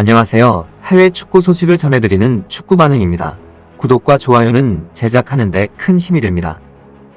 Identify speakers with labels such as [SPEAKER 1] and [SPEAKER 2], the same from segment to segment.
[SPEAKER 1] 안녕하세요. 해외 축구 소식을 전해드리는 축구 반응입니다. 구독과 좋아요는 제작하는데 큰 힘이 됩니다.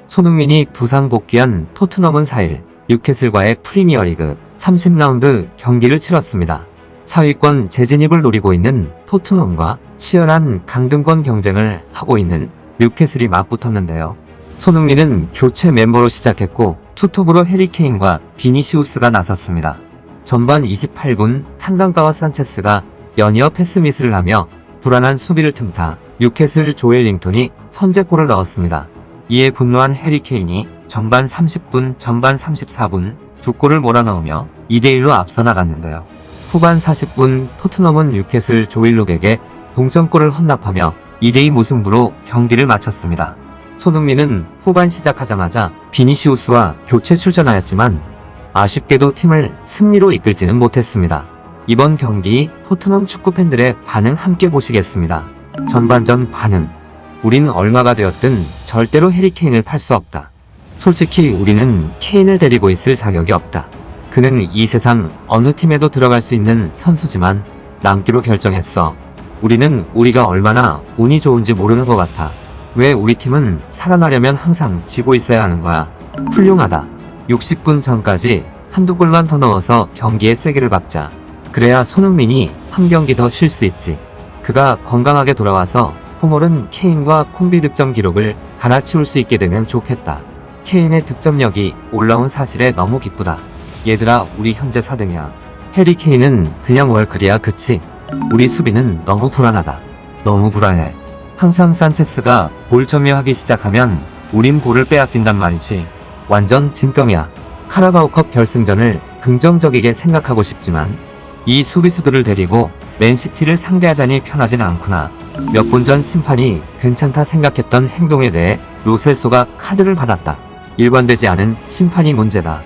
[SPEAKER 1] 손흥민이 부상 복귀한 토트넘은 4일 뉴캐슬과의 프리미어리그 30라운드 경기를 치렀습니다. 4위권 재진입을 노리고 있는 토트넘과 치열한 강등권 경쟁을 하고 있는 뉴캐슬이 맞붙었는데요. 손흥민은 교체 멤버로 시작했고 투톱으로 해리케인과 비니시우스가 나섰습니다. 전반 28분 탄강가와 산체스가 연이어 패스미스를 하며 불안한 수비를 틈타 뉴캐슬 조엘 링턴이 선제골을 넣었습니다. 이에 분노한 해리케인이 전반 30분, 전반 34분 두 골을 몰아넣으며 2대1로 앞서 나갔는데요. 후반 40분 토트넘은 뉴캐슬 조일록에게 동점골을 헌납하며 2대2 무승부로 경기를 마쳤습니다. 손흥민은 후반 시작하자마자 비니시우스와 교체 출전하였지만 아쉽게도 팀을 승리로 이끌지는 못했습니다. 이번 경기 토트넘 축구 팬들의 반응 함께 보시겠습니다. 전반전 반응. 우린 얼마가 되었든 절대로 해리케인을 팔 수 없다. 솔직히 우리는 케인을 데리고 있을 자격이 없다. 그는 이 세상 어느 팀에도 들어갈 수 있는 선수지만 남기로 결정했어. 우리는 우리가 얼마나 운이 좋은지 모르는 것 같아. 왜 우리 팀은 살아나려면 항상 지고 있어야 하는 거야. 훌륭하다. 60분 전까지 한두 골만 더 넣어서 경기에 쐐기를 박자. 그래야 손흥민이 한 경기 더 쉴 수 있지. 그가 건강하게 돌아와서 포몰은 케인과 콤비 득점 기록을 갈아치울 수 있게 되면 좋겠다. 케인의 득점력이 올라온 사실에 너무 기쁘다. 얘들아, 우리 현재 4등이야. 해리 케인은 그냥 월클이야, 그치? 우리 수비는 너무 불안하다. 너무 불안해. 항상 산체스가 볼 점유하기 시작하면 우린 볼을 빼앗긴단 말이지. 완전 진병이야. 카라바오컵 결승전을 긍정적이게 생각하고 싶지만 이 수비수들을 데리고 맨시티를 상대하자니 편하진 않구나. 몇 분 전 심판이 괜찮다 생각했던 행동에 대해 로셀소가 카드를 받았다. 일관되지 않은 심판이 문제다.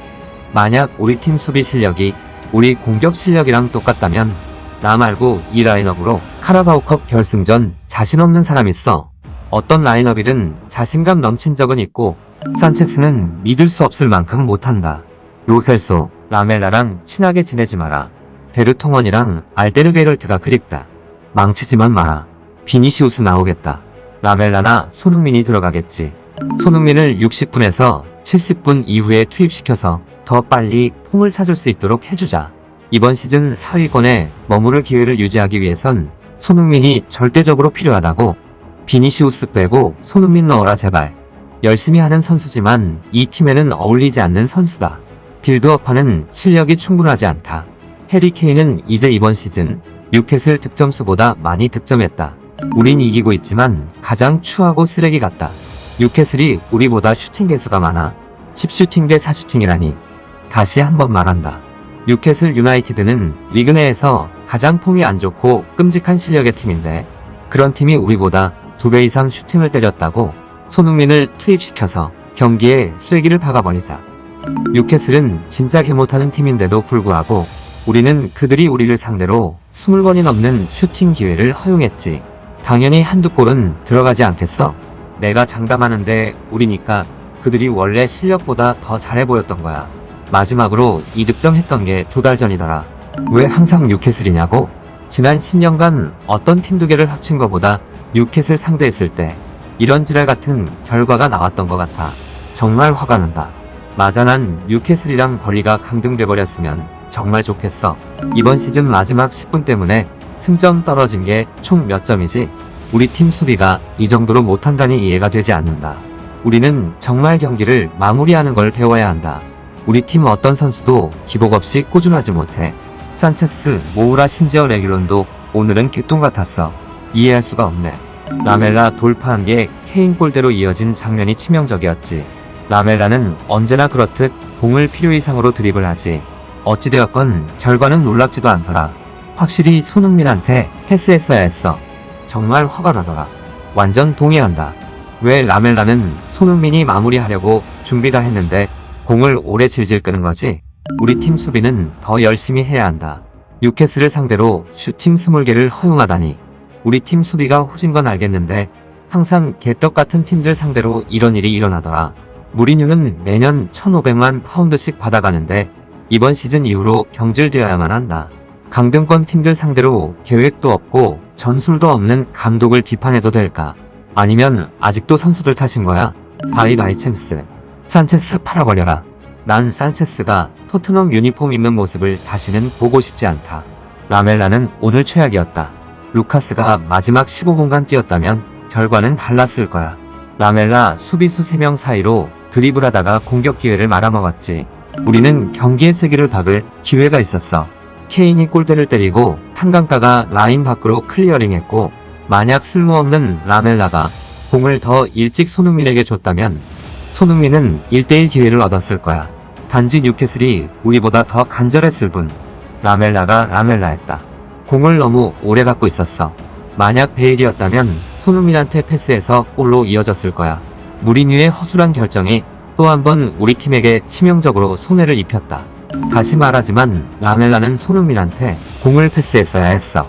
[SPEAKER 1] 만약 우리 팀 수비 실력이 우리 공격 실력이랑 똑같다면 나 말고 이 라인업으로 카라바오컵 결승전 자신 없는 사람 있어. 어떤 라인업이든 자신감 넘친 적은 있고 산체스는 믿을 수 없을 만큼 못한다. 로셀소, 라멜라랑 친하게 지내지 마라. 베르통원이랑 알데르게럴트가 그립다. 망치지만 마라. 비니시우스 나오겠다. 라멜라나 손흥민이 들어가겠지. 손흥민을 60분에서 70분 이후에 투입시켜서 더 빨리 폼을 찾을 수 있도록 해주자. 이번 시즌 4위권에 머무를 기회를 유지하기 위해선 손흥민이 절대적으로 필요하다고 비니시우스 빼고 손흥민 넣어라 제발. 열심히 하는 선수지만 이 팀에는 어울리지 않는 선수다. 빌드업하는 실력이 충분하지 않다. 해리 케인은 이제 이번 시즌 뉴캐슬 득점수보다 많이 득점했다. 우린 이기고 있지만 가장 추하고 쓰레기 같다. 뉴캐슬이 우리보다 슈팅 개수가 많아. 10슈팅 대 4슈팅이라니. 다시 한번 말한다. 뉴캐슬 유나이티드는 리그 내에서 가장 폼이 안 좋고 끔찍한 실력의 팀인데 그런 팀이 우리보다 두배 이상 슈팅을 때렸다고 손흥민을 투입시켜서 경기에 쐐기를 박아버리자. 뉴캐슬은 진짜 개 못하는 팀인데도 불구하고 우리는 그들이 우리를 상대로 20번이 넘는 슈팅 기회를 허용했지. 당연히 한두 골은 들어가지 않겠어? 내가 장담하는데 우리니까 그들이 원래 실력보다 더 잘해 보였던 거야. 마지막으로 이득점했던 게 두 달 전이더라. 왜 항상 뉴캐슬이냐고? 지난 10년간 어떤 팀 두 개를 합친 것보다 뉴캐슬 상대했을 때 이런 지랄 같은 결과가 나왔던 것 같아. 정말 화가 난다. 맞아 난 뉴캐슬이랑 거리가 강등돼 버렸으면 정말 좋겠어. 이번 시즌 마지막 10분 때문에 승점 떨어진 게 총 몇 점이지? 우리 팀 수비가 이 정도로 못한다니 이해가 되지 않는다. 우리는 정말 경기를 마무리하는 걸 배워야 한다. 우리 팀 어떤 선수도 기복 없이 꾸준하지 못해. 산체스, 모우라 심지어 레귤론도 오늘은 개똥 같았어. 이해할 수가 없네. 라멜라 돌파한 게 케인 골대로 이어진 장면이 치명적이었지. 라멜라는 언제나 그렇듯 공을 필요 이상으로 드리블하지. 어찌되었건 결과는 놀랍지도 않더라. 확실히 손흥민한테 패스했어야 했어. 정말 화가 나더라. 완전 동의한다. 왜 라멜라는 손흥민이 마무리하려고 준비 다 했는데 공을 오래 질질 끄는 거지? 우리 팀 수비는 더 열심히 해야 한다. 뉴캐슬을 상대로 슈팅 20개를 허용하다니. 우리 팀 수비가 호진 건 알겠는데 항상 개떡 같은 팀들 상대로 이런 일이 일어나더라. 무리뉴는 매년 1,500만 파운드씩 받아가는데 이번 시즌 이후로 경질되어야만 한다. 강등권 팀들 상대로 계획도 없고 전술도 없는 감독을 비판해도 될까? 아니면 아직도 선수들 탓인 거야? 바이 바이 챔스. 산체스 팔아버려라. 난 산체스가 토트넘 유니폼 입는 모습을 다시는 보고 싶지 않다. 라멜라는 오늘 최악이었다. 루카스가 마지막 15분간 뛰었다면 결과는 달랐을 거야. 라멜라 수비수 3명 사이로 드리블하다가 공격 기회를 말아먹었지. 우리는 경기의 세기를 박을 기회가 있었어. 케인이 골대를 때리고 탄강가가 라인 밖으로 클리어링했고 만약 쓸모없는 라멜라가 공을 더 일찍 손흥민에게 줬다면 손흥민은 1대1 기회를 얻었을 거야. 단지 뉴캐슬이 우리보다 더 간절했을 뿐. 라멜라가 라멜라였다. 공을 너무 오래 갖고 있었어. 만약 베일이었다면 손흥민한테 패스해서 골로 이어졌을 거야. 무리뉴의 허술한 결정이 또 한 번 우리 팀에게 치명적으로 손해를 입혔다. 다시 말하지만 라멜라는 손흥민한테 공을 패스했어야 했어.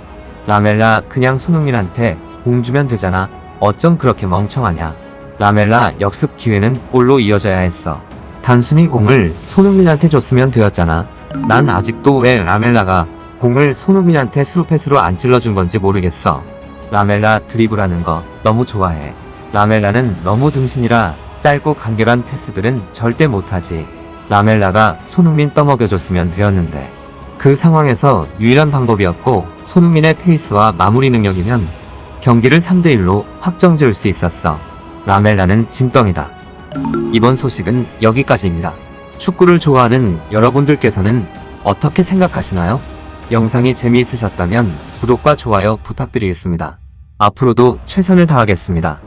[SPEAKER 1] 라멜라 그냥 손흥민한테 공 주면 되잖아. 어쩜 그렇게 멍청하냐. 라멜라 역습 기회는 골로 이어져야 했어. 단순히 공을 손흥민한테 줬으면 되었잖아. 난 아직도 왜 라멜라가 공을 손흥민한테 스루패스로 안 찔러준 건지 모르겠어. 라멜라 드리블하는 거 너무 좋아해. 라멜라는 너무 등신이라 짧고 간결한 패스들은 절대 못하지. 라멜라가 손흥민 떠먹여줬으면 되었는데. 그 상황에서 유일한 방법이었고 손흥민의 페이스와 마무리 능력이면 경기를 3대1로 확정 지을 수 있었어. 라멜라는 짐덩이다. 이번 소식은 여기까지입니다. 축구를 좋아하는 여러분들께서는 어떻게 생각하시나요? 영상이 재미있으셨다면 구독과 좋아요 부탁드리겠습니다. 앞으로도 최선을 다하겠습니다.